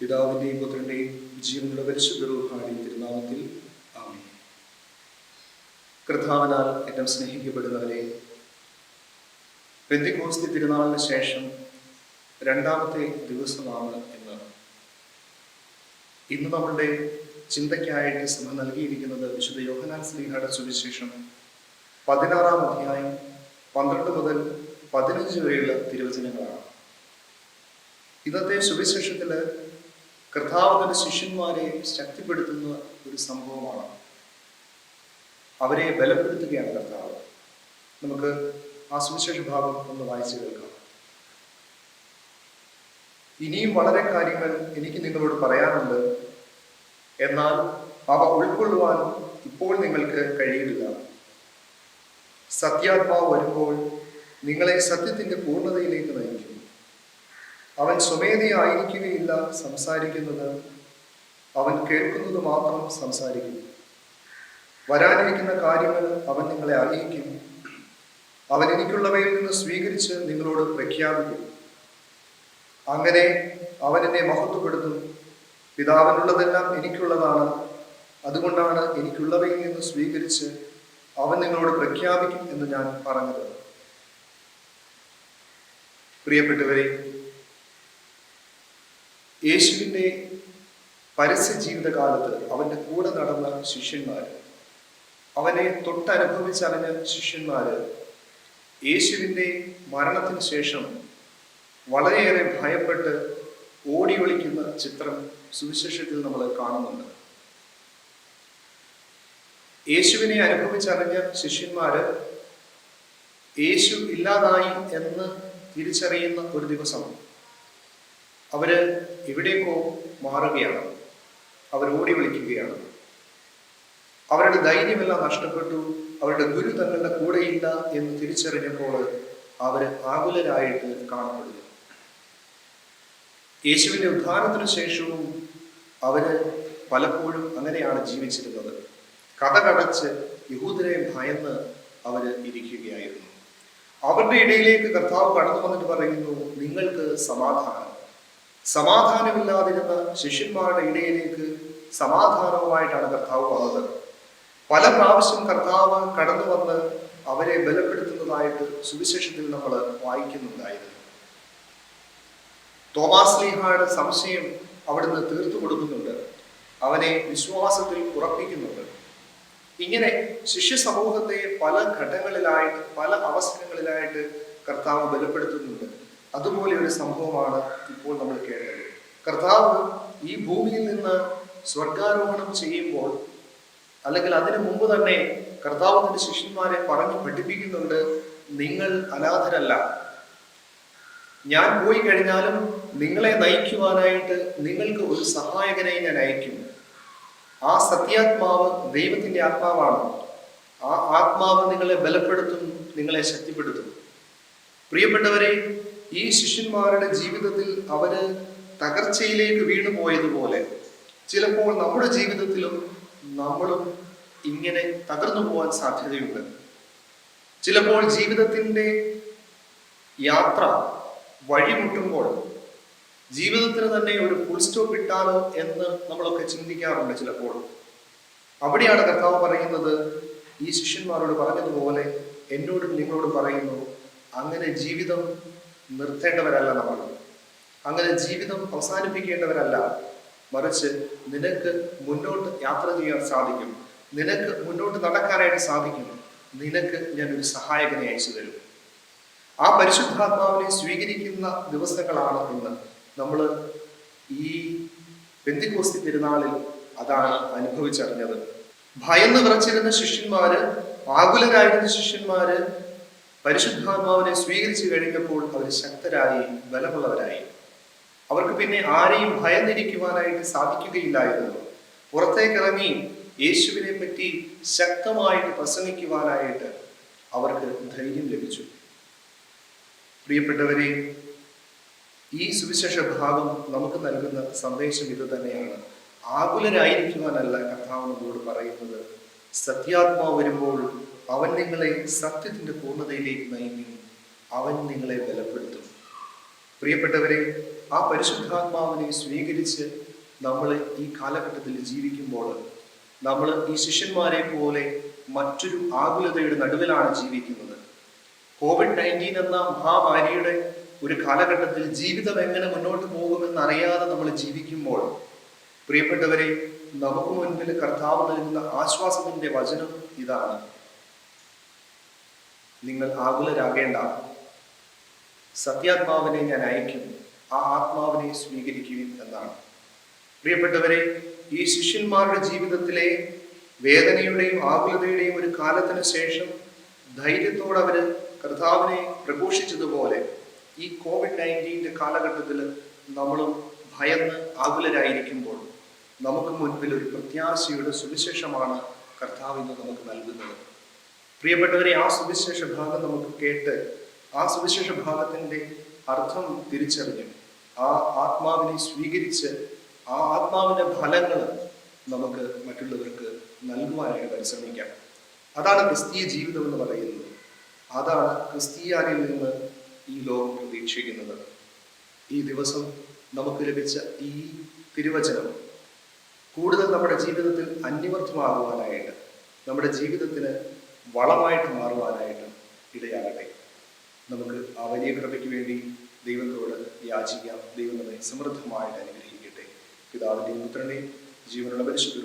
പിതാവിന്റെയും പുത്രന്റെയും ജീവനുള്ള പരിശുദ്ധരൂഹാടി തിരുനാമത്തിൽ ആമി കർത്താവിനാൽ എന്നെ സ്നേഹിക്കപ്പെടുന്നവരെ പെന്തിക്കോസ്തി തിരുനാളിന് ശേഷം രണ്ടാമത്തെ ദിവസമാണ് ഇന്ന്. ഇന്ന് നമ്മളുടെ ചിന്തയ്ക്കായിട്ട് സഭ നൽകിയിരിക്കുന്നത് വിശുദ്ധ യോഹനാൻ സ്ലീഹയുടെ സുവിശേഷം പതിനാറാം അധ്യായം പന്ത്രണ്ട് മുതൽ പതിനഞ്ച് വരെയുള്ള തിരുവചനങ്ങളാണ്. ഇന്നത്തെ സുവിശേഷത്തിൽ കർത്താവ് തന്റെ ശിഷ്യന്മാരെ ശക്തിപ്പെടുത്തുന്ന ഒരു സംഭവമാണ്. അവരെ ബലപ്പെടുത്തുകയാണ് കർത്താവ്. നമുക്ക് ആ സുവിശേഷ ഭാഗം ഒന്ന് വായിച്ചു കേൾക്കാം. ഇനിയും വളരെ കാര്യങ്ങൾ എനിക്ക് നിങ്ങളോട് പറയാനുണ്ട്. എന്നാൽ അവ ഉൾക്കൊള്ളുവാൻ ഇപ്പോൾ നിങ്ങൾക്ക് കഴിയില്ല സത്യാത്മാവ് വരുമ്പോൾ നിങ്ങളെ സത്യത്തിന്റെ പൂർണതയിലേക്ക് നയിക്കും. അവൻ സ്വമേധയായിരിക്കുകയില്ല സംസാരിക്കുന്നത്. അവൻ കേൾക്കുന്നത് മാത്രം സംസാരിക്കുന്നു. വരാനിരിക്കുന്ന കാര്യങ്ങൾ അവൻ നിങ്ങളെ അറിയിക്കും. അവൻ എനിക്കുള്ളവയിൽ നിന്ന് സ്വീകരിച്ച് നിങ്ങളോട് പ്രഖ്യാപിക്കും. അങ്ങനെ അവൻ എന്നെ മഹത്വപ്പെടുത്തും. പിതാവിനുള്ളതെല്ലാം എനിക്കുള്ളതാണ്. അതുകൊണ്ടാണ് എനിക്കുള്ളവയിൽ നിന്ന് സ്വീകരിച്ച് അവൻ നിങ്ങളോട് പ്രഖ്യാപിക്കും എന്ന് ഞാൻ പറഞ്ഞത്. പ്രിയപ്പെട്ടവരെ യേശുവിന്റെ പരസ്യ ജീവിതകാലത്ത് അവന്റെ കൂടെ നടന്ന ശിഷ്യന്മാർ അവനെ തൊട്ടനുഭവിച്ചറിഞ്ഞ ശിഷ്യന്മാർ യേശുവിന്റെ മരണത്തിന് ശേഷം വളരെയേറെ ഭയപ്പെട്ട് ഓടി ഒളിക്കുന്ന ചിത്രം സുവിശേഷത്തിൽ നമ്മൾ കാണുന്നുണ്ട്. യേശുവിനെ അനുഭവിച്ചറിഞ്ഞ ശിഷ്യന്മാര് യേശു ഇല്ലാതായി എന്ന് തിരിച്ചറിയുന്ന ഒരു ദിവസം അവർ എവിടേക്കോ മാറുകയാണ്. അവർ ഓടി വിളിക്കുകയാണ്. അവരുടെ ധൈര്യമെല്ലാം നഷ്ടപ്പെട്ടു. അവരുടെ ഗുരു തങ്ങളുടെ കൂടെയില്ല എന്ന് തിരിച്ചറിഞ്ഞപ്പോൾ അവർ ആകുലരായിട്ട് കാണപ്പെടുന്നു. യേശുവിന്റെ ഉദ്ധാരണത്തിന് ശേഷവും അവർ പലപ്പോഴും അങ്ങനെയാണ് ജീവിച്ചിരുന്നത്. കഥ കടച്ച് യഹൂദരെ ഭയന്ന് അവർ ഇരിക്കുകയായിരുന്നു. അവരുടെ ഇടയിലേക്ക് കർത്താവ് കടന്നു വന്നിട്ട് പറയുന്നു നിങ്ങൾക്ക് സമാധാനം. സമാധാനമില്ലാതിരുന്ന ശിഷ്യന്മാരുടെ ഇടയിലേക്ക് സമാധാനവുമായിട്ടാണ് കർത്താവ് വന്നത്. പല പ്രാവശ്യം കർത്താവ് കടന്നു വന്ന് അവരെ ബലപ്പെടുത്തുന്നതായിട്ട് സുവിശേഷത്തിൽ നമ്മൾ വായിക്കുന്നുണ്ടായിരുന്നു. തോമാസ് ലീഹയുടെ സംശയം അവിടുന്ന് തീർത്തു കൊടുക്കുന്നുണ്ട്. അവനെ വിശ്വാസത്തിൽ ഉറപ്പിക്കുന്നുണ്ട്. ഇങ്ങനെ ശിഷ്യ സമൂഹത്തെ പല ഘട്ടങ്ങളിലായിട്ട് പല അവസരങ്ങളിലായിട്ട് കർത്താവ് ബലപ്പെടുത്തുന്നുണ്ട്. അതുപോലെ ഒരു സംഭവമാണ് ഇപ്പോൾ നമ്മൾ കേട്ടത്. കർത്താവ് ഈ ഭൂമിയിൽ നിന്ന് സ്വർഗാരോഹണം ചെയ്യുമ്പോൾ അല്ലെങ്കിൽ അതിനു മുമ്പ് തന്നെ കർത്താവ് തന്റെ ശിഷ്യന്മാരെ പറഞ്ഞു പഠിപ്പിക്കുന്നുണ്ട് നിങ്ങൾ അനാഥരല്ല. ഞാൻ പോയി കഴിഞ്ഞാലും നിങ്ങളെ നയിക്കുവാനായിട്ട് നിങ്ങൾക്ക് ഒരു സഹായകനെ ഞാൻ അയക്കും ആ സത്യാത്മാവ് ദൈവത്തിന്റെ ആത്മാവാണ്. ആ ആത്മാവ് നിങ്ങളെ ബലപ്പെടുത്തും നിങ്ങളെ ശക്തിപ്പെടുത്തും. പ്രിയപ്പെട്ടവരെ ഈ ശിഷ്യന്മാരുടെ ജീവിതത്തിൽ അവർ തകർച്ചയിലേക്ക് വീണു പോയതുപോലെ ചിലപ്പോൾ നമ്മുടെ ജീവിതത്തിലും നമ്മളും ഇങ്ങനെ തകർന്നു പോകാൻ സാധ്യതയുണ്ട്. ചിലപ്പോൾ ജീവിതത്തിന്റെ യാത്ര വഴിമുട്ടുമ്പോൾ ജീവിതത്തിന് തന്നെ ഒരു ഫുൾ സ്റ്റോപ്പ് ഇട്ടാലോ എന്ന് നമ്മളൊക്കെ ചിന്തിക്കാറുണ്ട് ചിലപ്പോൾ. അവിടെയാണ് കർത്താവ് പറയുന്നത് ഈ ശിഷ്യന്മാരോട് പറഞ്ഞതുപോലെ എന്നോടും നിങ്ങളോടും പറയുന്നു അങ്ങനെ ജീവിതം നിർത്തേണ്ടവരല്ല നമ്മൾ. അങ്ങനെ ജീവിതം അവസാനിപ്പിക്കേണ്ടവരല്ല. മറിച്ച് നിനക്ക് മുന്നോട്ട് യാത്ര ചെയ്യാൻ സാധിക്കും. നിനക്ക് മുന്നോട്ട് നടക്കാനായിട്ട് സാധിക്കും. നിനക്ക് ഞാൻ ഒരു സഹായകനെ അയച്ചു തരും. ആ പരിശുദ്ധാത്മാവിനെ സ്വീകരിക്കുന്ന ദിവസങ്ങളാണ് ഇന്ന്. നമ്മൾ ഈ പെന്തിക്കോസ്തി പെരുന്നാളിൽ അതാണ് അനുഭവിച്ചറിഞ്ഞത്. ഭയന്ന് വിറച്ചിരുന്ന ശിഷ്യന്മാര് ആകുലരായിരുന്ന ശിഷ്യന്മാര് പരിശുദ്ധാത്മാവിനെ സ്വീകരിച്ചു കഴിഞ്ഞപ്പോൾ അവർ ശക്തരായി ബലമുള്ളവരായി. അവർക്ക് പിന്നെ ആരെയും ഭയന്നിരിക്കുവാനായിട്ട് സാധിക്കുകയില്ലായിരുന്നു. പുറത്തേക്കിറങ്ങി യേശുവിനെ പറ്റി ശക്തമായിട്ട് പ്രസംഗിക്കുവാനായിട്ട് അവർക്ക് ധൈര്യം ലഭിച്ചു. പ്രിയപ്പെട്ടവരെ ഈ സുവിശേഷ ഭാഗം നമുക്ക് നൽകുന്ന സന്ദേശം ഇത് തന്നെയാണ്. ആകുലരായിരിക്കുവാനല്ല കർത്താവ് നമ്മളോട് പറയുന്നത്. സത്യാത്മാവ് വരുമ്പോൾ അവൻ നിങ്ങളെ സത്യത്തിന്റെ പൂർണതയിലേക്ക് നയിക്കും. അവൻ നിങ്ങളെ ബലപ്പെടുത്തും. പ്രിയപ്പെട്ടവരെ ആ പരിശുദ്ധാത്മാവിനെ സ്വീകരിച്ച് നമ്മൾ ഈ കാലഘട്ടത്തിൽ ജീവിക്കുമ്പോൾ നമ്മൾ ഈ ശിഷ്യന്മാരെ പോലെ മറ്റൊരു ആകുലതയുടെ നടുവിലാണ് ജീവിക്കുന്നത്. കോവിഡ് നയന്റീൻ എന്ന മഹാമാരിയുടെ ഒരു കാലഘട്ടത്തിൽ ജീവിതം എങ്ങനെ മുന്നോട്ട് പോകുമെന്ന് അറിയാതെ നമ്മൾ ജീവിക്കുമ്പോൾ പ്രിയപ്പെട്ടവരെ നമുക്ക് മുൻപിൽ കർത്താവ് നൽകുന്ന ആശ്വാസത്തിന്റെ വചനം ഇതാണ്. നിങ്ങൾ ആകുലരാകേണ്ട. സത്യാത്മാവിനെ ഞാൻ അയക്കും ആ ആത്മാവിനെ സ്വീകരിക്കുകയും എന്നാണ്. പ്രിയപ്പെട്ടവരെ ഈ ശിഷ്യന്മാരുടെ ജീവിതത്തിലെ വേദനയുടെയും ആകുലതയുടെയും ഒരു കാലത്തിന് ശേഷം ധൈര്യത്തോടെ അവർ കർത്താവിനെ പ്രഘോഷിച്ചതുപോലെ ഈ കോവിഡ് നയന്റീന്റെ കാലഘട്ടത്തിൽ നമ്മളും ഭയന്ന് ആകുലരായിരിക്കുമ്പോൾ നമുക്ക് മുൻപിൽ ഒരു പ്രത്യാശയുടെ സുവിശേഷമാണ് കർത്താവ് ഇന്ന് നമുക്ക് നൽകുന്നത്. പ്രിയപ്പെട്ടവരെ ആ സുവിശേഷ ഭാഗം നമുക്ക് കേട്ട് ആ സുവിശേഷ ഭാഗത്തിന്റെ അർത്ഥം തിരിച്ചറിഞ്ഞ് ആ ആത്മാവിനെ സ്വീകരിച്ച് ആ ആത്മാവിന്റെ ഫലങ്ങൾ നമുക്ക് മറ്റുള്ളവർക്ക് നൽകുവാനായിട്ട് പരിശ്രമിക്കാം. അതാണ് ക്രിസ്തീയ ജീവിതം എന്ന് പറയുന്നത്. അതാണ് ക്രിസ്തീയാനിൽ നിന്ന് ഈ ലോകം പ്രതീക്ഷിക്കുന്നത്. ഈ ദിവസം നമുക്ക് ലഭിച്ച ഈ തിരുവചനം കൂടുതൽ നമ്മുടെ ജീവിതത്തിൽ അന്യവർത്ഥമാകുവാനായിട്ട് നമ്മുടെ ജീവിതത്തിന് വളമായിട്ട് മാറുവാനായിട്ട് ഇടയാകട്ടെ. നമുക്ക് ആ വലിയ കൃപയ്ക്ക് വേണ്ടി ദൈവത്തോട് യാചിക്കാം. ദൈവം നമ്മെ സമൃദ്ധമായിട്ട് അനുഗ്രഹിക്കട്ടെ. പിതാവിന്റെയും പുത്രന്റെയും ജീവനുള്ള പരിശുദ്ധ